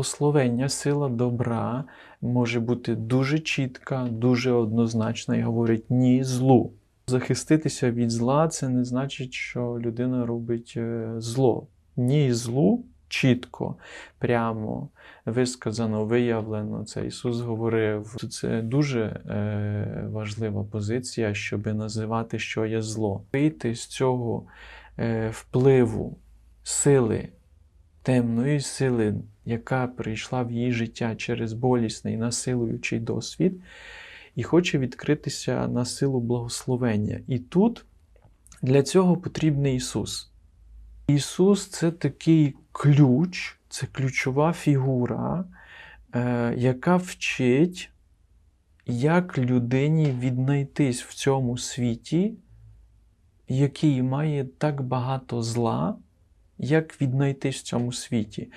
Благословення, сила добра може бути дуже чітка, дуже однозначна і говорить ні злу. Захиститися від зла це не значить, що людина робить е, зло. Ні злу чітко, прямо висказано, виявлено. Це Ісус говорив. Це дуже е, важлива позиція, щоб називати, що є зло. Вийти з цього е, впливу сили темної сили, яка прийшла в її життя через болісний насилуючий досвід, і хоче відкритися на силу благословення. І тут для цього потрібний Ісус. Ісус це такий ключ, це ключова фігура, е, яка вчить, як людині віднайтись в цьому світі, який має так багато зла, як віднайтись в цьому світі.